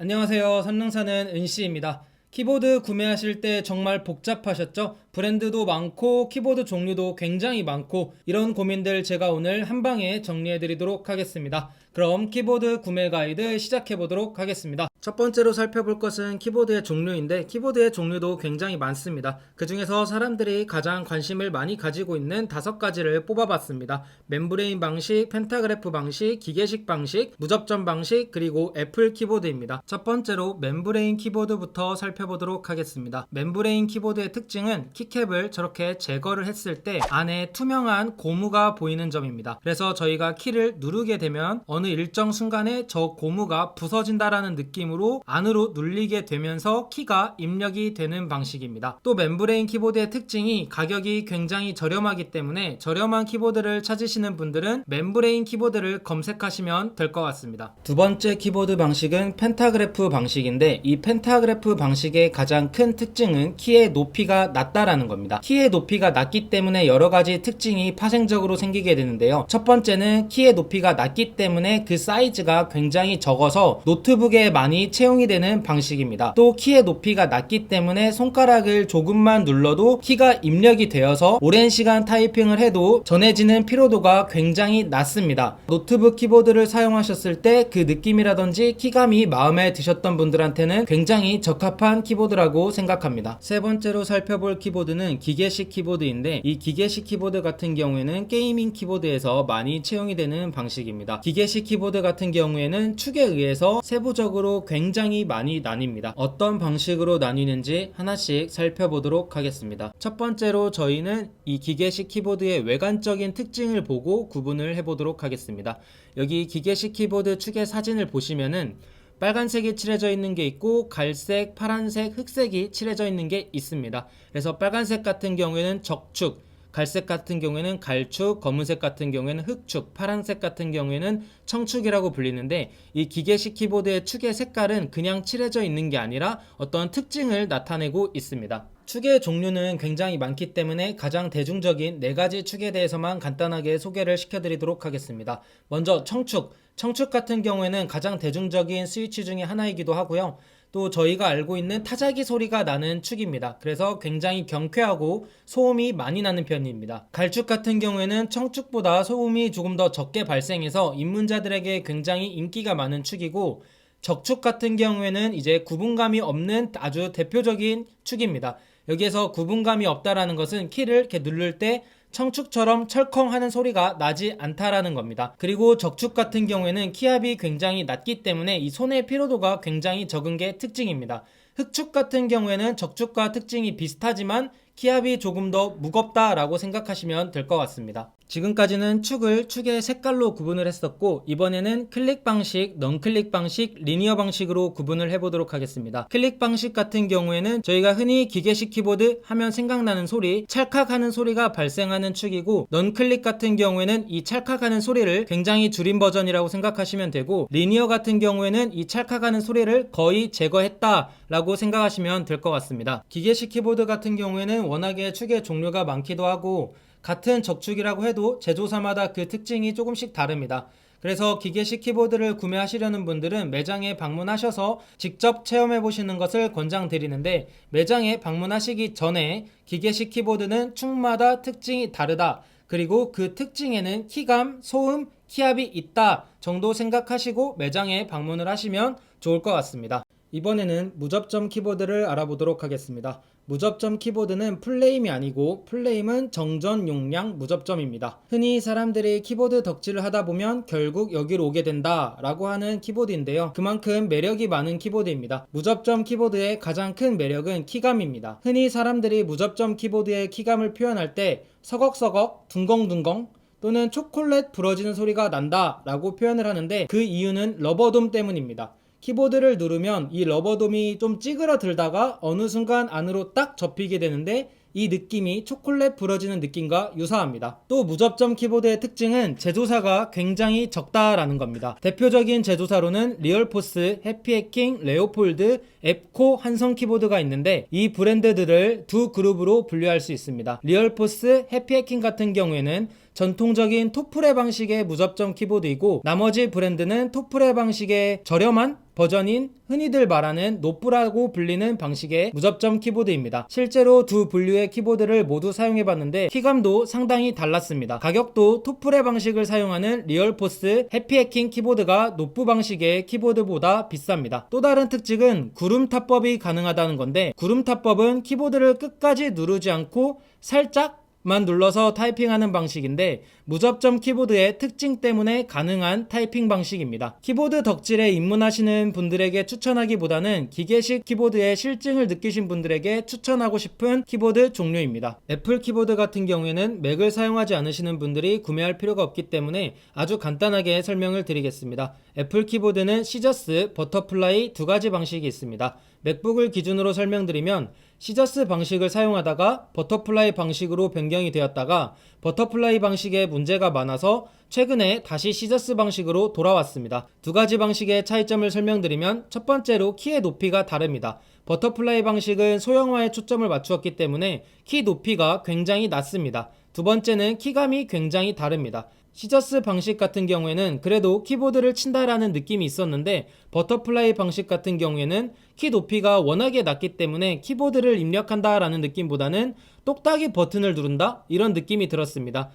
안녕하세요. 선릉사는 은씨입니다. 키보드 구매하실 때 정말 복잡하셨죠? 브랜드도 많고 키보드 종류도 굉장히 많고 이런 고민들 제가 오늘 한 방에 정리해 드리도록 하겠습니다. 그럼 키보드 구매 가이드 시작해 보도록 하겠습니다. 첫 번째로 살펴볼 것은 키보드의 종류인데 키보드의 종류도 굉장히 많습니다. 그 중에서 사람들이 가장 관심을 많이 가지고 있는 다섯 가지를 뽑아봤습니다. 멤브레인 방식, 펜타그래프 방식, 기계식 방식, 무접점 방식, 그리고 애플 키보드입니다. 첫 번째로 멤브레인 키보드부터 살펴보도록 하겠습니다. 멤브레인 키보드의 특징은 키캡을 저렇게 제거를 했을 때 안에 투명한 고무가 보이는 점입니다. 그래서 저희가 키를 누르게 되면 어느 일정 순간에 저 고무가 부서진다라는 느낌 으로 안으로 눌리게 되면서 키가 입력이 되는 방식입니다. 또 멤브레인 키보드의 특징이 가격이 굉장히 저렴하기 때문에 저렴한 키보드를 찾으시는 분들은 멤브레인 키보드를 검색하시면 될 것 같습니다. 두 번째 키보드 방식은 펜타그래프 방식인데 이 펜타그래프 방식의 가장 큰 특징은 키의 높이가 낮다라는 겁니다. 키의 높이가 낮기 때문에 여러 가지 특징이 파생적으로 생기게 되는데요. 첫 번째는 키의 높이가 낮기 때문에 그 사이즈가 굉장히 적어서 노트북에 많이 채용이 되는 방식입니다. 또 키의 높이가 낮기 때문에 손가락을 조금만 눌러도 키가 입력이 되어서 오랜 시간 타이핑을 해도 전해지는 피로도가 굉장히 낮습니다. 노트북 키보드를 사용하셨을 때 그 느낌이라든지 키감이 마음에 드셨던 분들한테는 굉장히 적합한 키보드라고 생각합니다. 세 번째로 살펴볼 키보드는 기계식 키보드인데 이 기계식 키보드 같은 경우에는 게이밍 키보드에서 많이 채용이 되는 방식입니다. 기계식 키보드 같은 경우에는 축에 의해서 세부적으로 굉장히 많이 나뉩니다. 어떤 방식으로 나뉘는지 하나씩 살펴보도록 하겠습니다. 첫 번째로 저희는 이 기계식 키보드의 외관적인 특징을 보고 구분을 해보도록 하겠습니다. 여기 기계식 키보드 축의 사진을 보시면은 빨간색이 칠해져 있는 게 있고 갈색, 파란색, 흑색이 칠해져 있는 게 있습니다. 그래서 빨간색 같은 경우에는 적축, 갈색 같은 경우에는 갈축, 검은색 같은 경우에는 흑축, 파란색 같은 경우에는 청축이라고 불리는데 이 기계식 키보드의 축의 색깔은 그냥 칠해져 있는 게 아니라 어떤 특징을 나타내고 있습니다. 축의 종류는 굉장히 많기 때문에 가장 대중적인 네 가지 축에 대해서만 간단하게 소개를 시켜드리도록 하겠습니다. 먼저 청축. 청축 같은 경우에는 가장 대중적인 스위치 중에 하나이기도 하고요. 또 저희가 알고 있는 타자기 소리가 나는 축입니다. 그래서 굉장히 경쾌하고 소음이 많이 나는 편입니다. 갈축 같은 경우에는 청축보다 소음이 조금 더 적게 발생해서 입문자들에게 굉장히 인기가 많은 축이고 적축 같은 경우에는 이제 구분감이 없는 아주 대표적인 축입니다. 여기에서 구분감이 없다라는 것은 키를 이렇게 누를 때 청축처럼 철컹하는 소리가 나지 않다라는 겁니다. 그리고 적축 같은 경우에는 키압이 굉장히 낮기 때문에 이 손의 피로도가 굉장히 적은 게 특징입니다. 흑축 같은 경우에는 적축과 특징이 비슷하지만 키압이 조금 더 무겁다라고 생각하시면 될 것 같습니다. 지금까지는 축을 축의 색깔로 구분을 했었고 이번에는 클릭 방식, 넌클릭 방식, 리니어 방식으로 구분을 해보도록 하겠습니다. 클릭 방식 같은 경우에는 저희가 흔히 기계식 키보드 하면 생각나는 소리, 찰칵하는 소리가 발생하는 축이고 넌클릭 같은 경우에는 이 찰칵하는 소리를 굉장히 줄인 버전이라고 생각하시면 되고 리니어 같은 경우에는 이 찰칵하는 소리를 거의 제거했다라고 생각하시면 될 것 같습니다. 기계식 키보드 같은 경우에는 워낙에 축의 종류가 많기도 하고 같은 적축이라고 해도 제조사마다 그 특징이 조금씩 다릅니다. 그래서 기계식 키보드를 구매하시려는 분들은 매장에 방문하셔서 직접 체험해 보시는 것을 권장드리는데 매장에 방문하시기 전에 기계식 키보드는 축마다 특징이 다르다. 그리고 그 특징에는 키감, 소음, 키압이 있다 정도 생각하시고 매장에 방문을 하시면 좋을 것 같습니다. 이번에는 무접점 키보드를 알아보도록 하겠습니다. 무접점 키보드는 플레임이 아니고 플레임은 정전 용량 무접점입니다. 흔히 사람들이 키보드 덕질을 하다 보면 결국 여기로 오게 된다 라고 하는 키보드인데요. 그만큼 매력이 많은 키보드입니다. 무접점 키보드의 가장 큰 매력은 키감입니다. 흔히 사람들이 무접점 키보드의 키감을 표현할 때 서걱서걱 둥벙둥벙 또는 초콜릿 부러지는 소리가 난다 라고 표현을 하는데 그 이유는 러버돔 때문입니다. 키보드를 누르면 이 러버돔이 좀 찌그러들다가 어느 순간 안으로 딱 접히게 되는데 이 느낌이 초콜릿 부러지는 느낌과 유사합니다. 또 무접점 키보드의 특징은 제조사가 굉장히 적다라는 겁니다. 대표적인 제조사로는 리얼포스, 해피해킹, 레오폴드, 앱코, 한성 키보드가 있는데 이 브랜드들을 두 그룹으로 분류할 수 있습니다. 리얼포스, 해피해킹 같은 경우에는 전통적인 토프레 방식의 무접점 키보드이고 나머지 브랜드는 토프레 방식의 저렴한 버전인 흔히들 말하는 노프라고 불리는 방식의 무접점 키보드입니다. 실제로 두 분류의 키보드를 모두 사용해봤는데 키감도 상당히 달랐습니다. 가격도 토프레 방식을 사용하는 리얼포스 해피해킹 키보드가 노프 방식의 키보드보다 비쌉니다. 또 다른 특징은 구름 탑법이 가능하다는 건데 구름 탑법은 키보드를 끝까지 누르지 않고 살짝 만 눌러서 타이핑하는 방식인데 무접점 키보드의 특징 때문에 가능한 타이핑 방식입니다. 키보드 덕질에 입문하시는 분들에게 추천하기보다는 기계식 키보드의 실증을 느끼신 분들에게 추천하고 싶은 키보드 종류입니다. 애플 키보드 같은 경우에는 맥을 사용하지 않으시는 분들이 구매할 필요가 없기 때문에 아주 간단하게 설명을 드리겠습니다. 애플 키보드는 시저스, 버터플라이 두 가지 방식이 있습니다. 맥북을 기준으로 설명드리면 시저스 방식을 사용하다가 버터플라이 방식으로 변경이 되었다가 버터플라이 방식에 문제가 많아서 최근에 다시 시저스 방식으로 돌아왔습니다. 두 가지 방식의 차이점을 설명드리면 첫 번째로 키의 높이가 다릅니다. 버터플라이 방식은 소형화에 초점을 맞추었기 때문에 키 높이가 굉장히 낮습니다. 두 번째는 키감이 굉장히 다릅니다. 시저스 방식 같은 경우에는 그래도 키보드를 친다라는 느낌이 있었는데 버터플라이 방식 같은 경우에는 키 높이가 워낙에 낮기 때문에 키보드를 입력한다라는 느낌보다는 똑딱이 버튼을 누른다 이런 느낌이 들었습니다.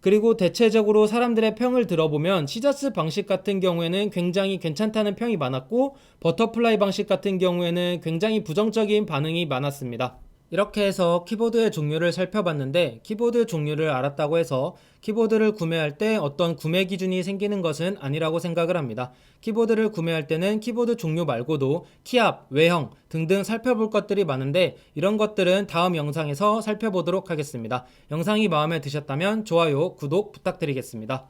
그리고 대체적으로 사람들의 평을 들어보면 시저스 방식 같은 경우에는 굉장히 괜찮다는 평이 많았고 버터플라이 방식 같은 경우에는 굉장히 부정적인 반응이 많았습니다. 이렇게 해서 키보드의 종류를 살펴봤는데 키보드 종류를 알았다고 해서 키보드를 구매할 때 어떤 구매 기준이 생기는 것은 아니라고 생각을 합니다. 키보드를 구매할 때는 키보드 종류 말고도 키압, 외형 등등 살펴볼 것들이 많은데 이런 것들은 다음 영상에서 살펴보도록 하겠습니다. 영상이 마음에 드셨다면 좋아요, 구독 부탁드리겠습니다.